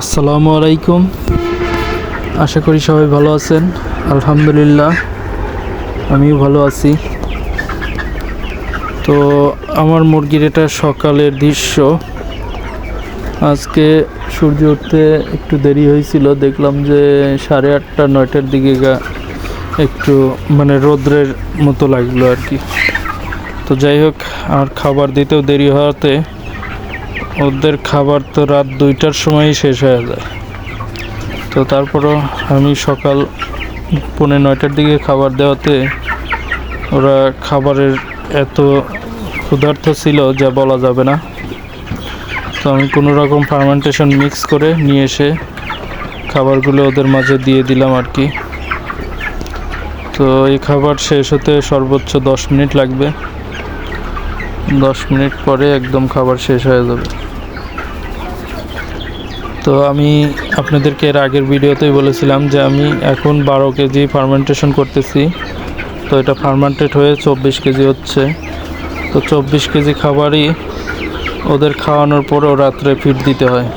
আসসালামু আলাইকুম। আশা করি সবাই ভালো আছেন। আলহামদুলিল্লাহ, আমিও ভালো আছি। তো আমার মুরগির এটা সকালের দৃশ্য। আজকে সূর্য উঠতে একটু দেরি হয়েছিল। দেখলাম যে সাড়ে আটটা, নয়টার দিকে একটু মানে রোদ্রের মতো লাগল আর কি। তো যাই হোক, আর খাবার দিতেও দেরি হওয়াতে ওদের খাবার তো রাত দুইটার সময়ই শেষ হয়ে যায়। তো তারপরও আমি সকাল পৌনে নয়টার দিকে খাবার দেওয়াতে ওরা খাবারের এত ক্ষুধার্ত ছিল যা বলা যাবে না। তো আমি কোনো রকম ফার্মেন্টেশন মিক্স করে নিয়ে এসে খাবারগুলো ওদের মাঝে দিয়ে দিলাম আর কি। তো এই খাবার শেষ হতে সর্বোচ্চ দশ মিনিট লাগবে। দশ মিনিট পরে একদম খাবার শেষ হয়ে যাবে। তো আমি আপনাদেরকে এর আগের ভিডিওতেই বলেছিলাম যে আমি এখন বারো কেজি ফার্মেন্টেশন করতেছি। তো এটা ফার্মেন্টেড হয়ে চব্বিশ কেজি হচ্ছে। তো চব্বিশ কেজি খাবারই ওদের খাওয়ানোর পরেও রাত্রে ফিট দিতে হয়।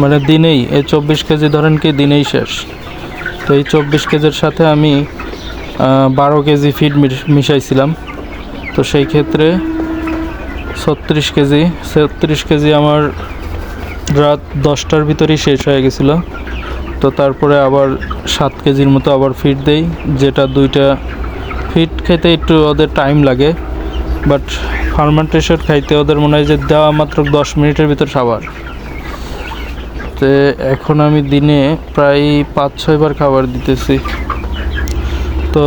মানে দিনেই, এই চব্বিশ কেজি ধরেন কি দিনেই শেষ। তো এই চব্বিশ কেজির সাথে আমি বারো কেজি ফিড মিশাইছিলাম। তো সেই ক্ষেত্রে ছত্রিশ কেজি ছত্রিশ কেজি আমার রাত দশটার ভিতরেই শেষ হয়ে গেছিল। তো তারপরে আবার সাত কেজির মতো আবার ফিট দেই, যেটা দুইটা ফিট খেতে একটু ওদের টাইম লাগে বাট ফার্মেন্টেশন খাইতে ওদের মনে হয় যে দেওয়া মাত্র দশ মিনিটের ভিতর খাবার। তো এখন আমি দিনে প্রায় পাঁচ ছয়বার খাবার দিতেছি। তো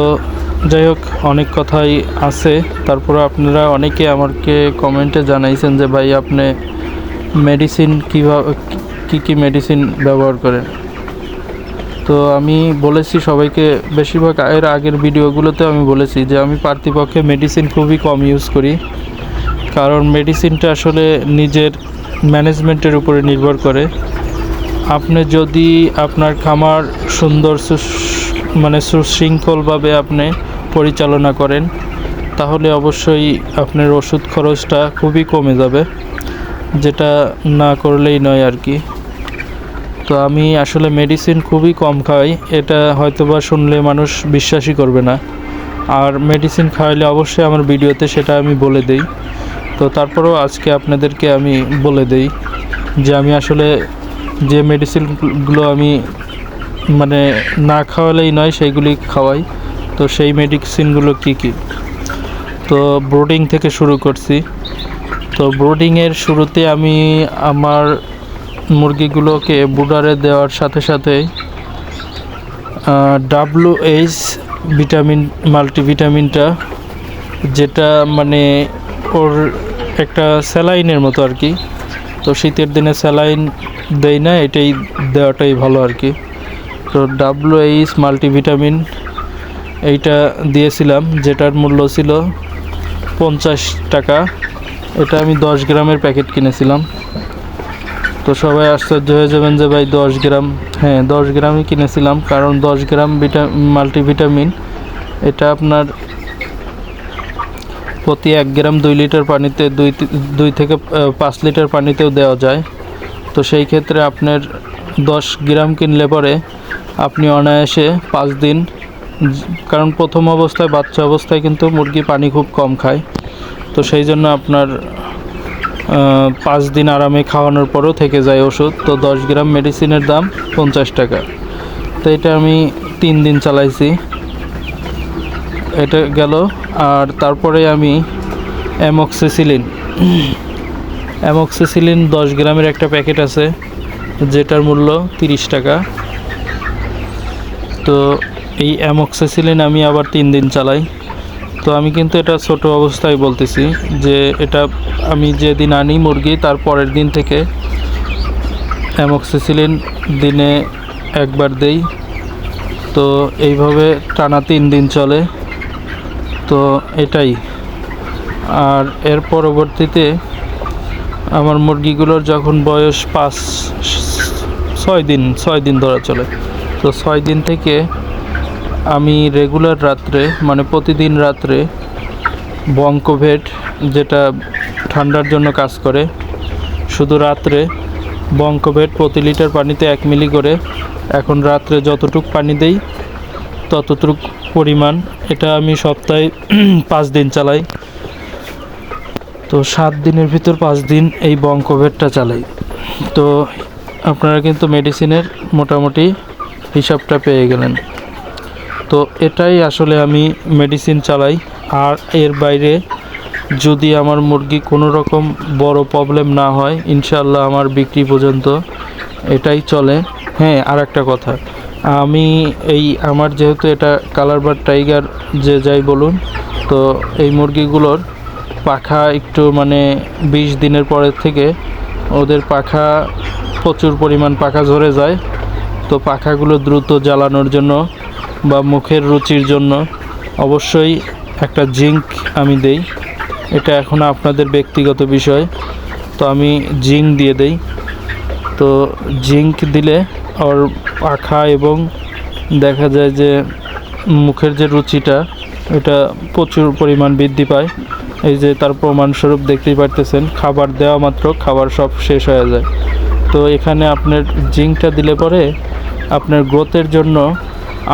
যাই হোক, অনেক কথাই আছে। তারপরে আপনারা অনেকে আমাকে কমেন্টে জানাইছেন যে, ভাই, আপনি মেডিসিন কীভাবে কী কী মেডিসিন ব্যবহার করেন তো আমি বলেছি সবাইকে, বেশিরভাগ এর আগের ভিডিওগুলোতে আমি বলেছি যে আমি পার্থিপক্ষে মেডিসিন খুবই কম ইউজ করি। কারণ মেডিসিনটা আসলে নিজের ম্যানেজমেন্টের উপরে নির্ভর করে। আপনি যদি আপনার খামার সুন্দর মানে সুশৃঙ্খলভাবে আপনি পরিচালনা করেন, তাহলে অবশ্যই আপনার ওষুধ খরচটা খুবই কমে যাবে। যেটা না করলেই নয় আর কি। তো আমি আসলে মেডিসিন খুবই কম খাই, এটা হয়তোবা শুনলে মানুষ বিশ্বাসই করবে না। আর মেডিসিন খাওয়াইলে অবশ্যই আমার ভিডিওতে সেটা আমি বলে দেই। তো তারপরেও আজকে আপনাদেরকে আমি বলে দেই যে আমি আসলে যে মেডিসিনগুলো আমি মানে না খাওয়ালেই নয় সেইগুলি খাওয়াই। তো সেই মেডিসিনগুলো কি কি? তো ব্রোডিং থেকে শুরু করছি। তো ব্রোডিংয়ের শুরুতে আমি আমার মুরগিগুলোকে বুডারে দেওয়ার সাথে সাথে ডাব্লু এইচ ভিটামিন মাল্টিভিটামিনটা যেটা মানে ওর একটা স্যালাইনের মতো আর কি। তো শীতের দিনে স্যালাইন দেই না, এটাই দেওয়াটাই ভালো আর কি। তো ডাব্লু এইচ মাল্টিভিটামিন এইটা দিয়েছিলাম, যেটার মূল্য ছিল পঞ্চাশ টাকা। এটা আমি দশ গ্রামের প্যাকেট কিনেছিলাম। তো সবাই আশ্চর্য হয়ে যাবেন যে ভাই দশ গ্রাম হ্যাঁ দশ গ্রামই কিনেছিলাম, কারণ দশ গ্রাম ভিটা মাল্টিভিটামিন এটা আপনার প্রতি এক গ্রাম দুই লিটার পানিতে দুই দুই থেকে পাঁচ লিটার পানিতেও দেওয়া যায়। তো সেই ক্ষেত্রে আপনার দশ গ্রাম কিনলে পরে আপনি অনায়াসে পাঁচ দিন, কারণ প্রথম অবস্থায়, বাচ্চা অবস্থায় কিন্তু মুরগি পানি খুব কম খায়। তো সেই জন্য আপনার পাঁচ দিন আরামে খাওয়ানোর পরও থেকে যায় ওষুধ। তো দশ গ্রাম মেডিসিনের দাম পঞ্চাশ টাকা। তো এটা আমি তিন দিন চালাইছি। এটা গেল। আর তারপরে আমি অ্যামক্সিসিলিন। অ্যামক্সিসিলিন দশ গ্রামের একটা প্যাকেট আছে, যেটার মূল্য তিরিশ টাকা। তো এই অ্যামক্সিসিলিন আমি আবার তিন দিন চালাই। তো আমি কিন্তু এটা ছোট অবস্থায় বলতেছি যে এটা আমি যেদিন আনি মুরগি, তার পরের দিন থেকে অ্যামক্সিসিলিন দিনে একবার দেই। তো এইভাবে টানা তিন দিন চলে। তো এটাই। আর এর পরবর্তীতে আমার মুরগিগুলোর যখন বয়স পাঁচ, ছয় দিন ছয় দিন ধরা চলে। তো ছয় দিন থেকে আমি রেগুলার রাত্রে মানে প্রতিদিন রাত্রে বঙ্কভেট যেটা ঠান্ডার জন্য কাজ করে, শুধু রাত্রে বঙ্কভেট প্রতি লিটার পানিতে এক মিলি করে, এখন রাত্রে যতটুক পানি দেই, ততটুক পরিমাণ, এটা আমি সপ্তাহে পাঁচ দিন চালাই। তো সাত দিনের ভিতর পাঁচ দিন এই বঙ্কভেটটা চালাই। তো আপনারা কিন্তু মেডিসিনের মোটামুটি হিসাবটা পেয়ে গেলেন। তো এটাই আসলে আমি মেডিসিন চালাই। আর এর বাইরে যদি আমার মুরগি কোনো রকম বড় প্রবলেম না হয় ইনশাল্লাহ আমার বিক্রি পর্যন্ত এটাই চলে। হ্যাঁ আর একটা কথা। আমি এই আমার যেহেতু এটা কালার বার টাইগার যে যাই বলুন, তো এই মুরগিগুলোর পাখা একটু মানে বিশ দিনের পরের থেকে ওদের পাখা প্রচুর পরিমাণ পাখা ঝরে যায়। তো পাখাগুলো দ্রুত জ্বালানোর জন্য বা মুখের রুচির জন্য অবশ্যই একটা জিঙ্ক আমি দেই। এটা এখন আপনাদের ব্যক্তিগত বিষয়। তো আমি জিঙ্ক দিয়ে দেই। তো জিঙ্ক দিলে ওর পাখা এবং দেখা যায় যে মুখের যে রুচিটা, এটা প্রচুর পরিমাণ বৃদ্ধি পায়। এই যে তার প্রমাণস্বরূপ দেখতেই পারতেছেন, খাবার দেওয়া মাত্র, খাবার সব শেষ হয়ে যায়। তো এখানে আপনার জিঙ্কটা দিলে পরে আপনার গ্রোথের জন্য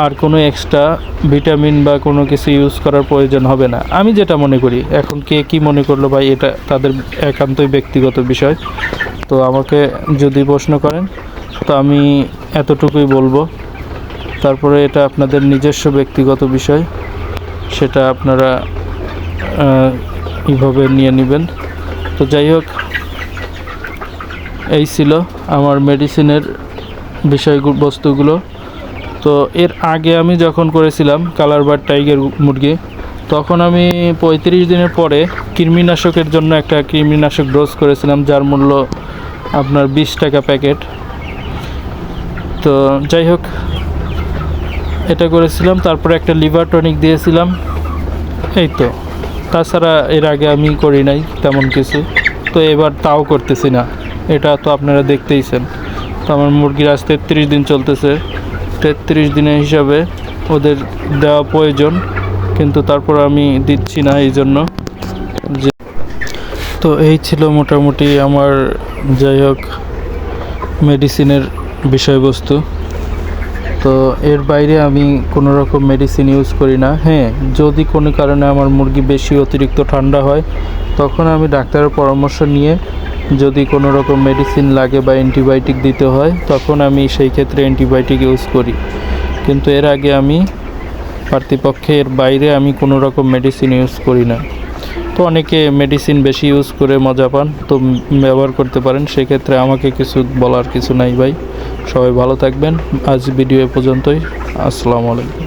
আর কোনো এক্সট্রা ভিটামিন বা কোনো কিছু ইউজ করার প্রয়োজন হবে না। আমি যেটা মনে করি, এখন কে কী মনে করল ভাই, এটা তাদের একান্তই ব্যক্তিগত বিষয়। তো আমাকে যদি প্রশ্ন করেন, তো আমি এতটুকুই বলব। তারপরে এটা আপনাদের নিজস্ব ব্যক্তিগত বিষয়, সেটা আপনারা এইভাবে নিয়ে নেবেন। তো যাই হোক, এই ছিল আমার মেডিসিনের বিষয় বস্তুগুলো। তো এর আগে আমি যখন করেছিলাম কালার বার টাইগার মুরগি, তখন আমি পঁয়ত্রিশ দিনের পরে কৃমিনাশকের জন্য একটা কৃমিনাশক ডোজ করেছিলাম, যার মূল্য আপনার বিশ টাকা প্যাকেট। তো যাই হোক, এটা করেছিলাম, তারপরে একটা লিভার টনিক দিয়েছিলাম। এই তো। তাছাড়া এর আগে আমি করি নাই তেমন কিছু। তো এবার তাও করতেছি না। এটা তো আপনারা দেখতেইছেন। তো আমার মুরগির আজ তেত্রিশ দিন চলতেছে। তেত্রিশ দিনের হিসাবে ওদের দেওয়া প্রয়োজন, কিন্তু তারপর আমি দিচ্ছি না এই জন্য। যে তো এই ছিল মোটামুটি আমার যাই হোক মেডিসিনের বিষয়বস্তু। তো এর বাইরে আমি কোনো রকম মেডিসিন ইউজ করি না। হ্যাঁ যদি কোনো কারণে আমার মুরগি বেশি অতিরিক্ত ঠান্ডা হয়, তখন আমি ডাক্তারের পরামর্শ নিয়ে যদি কোনো রকম মেডিসিন লাগে বা অ্যান্টিবায়োটিক দিতে হয়, তখন আমি সেই ক্ষেত্রে অ্যান্টিবায়োটিক ইউজ করি। কিন্তু এর আগে আমি পার্থিপক্ষে এর বাইরে আমি কোনো রকম মেডিসিন ইউজ করি না। তো অনেকে মেডিসিন বেশি ইউজ করে মজা পান, তো ব্যবহার করতে পারেন, সেক্ষেত্রে আমাকে কিছু বলার কিছু নাই ভাই। সবাই ভালো থাকবেন। আজ ভিডিও এ পর্যন্তই। আসসালামু আলাইকুম।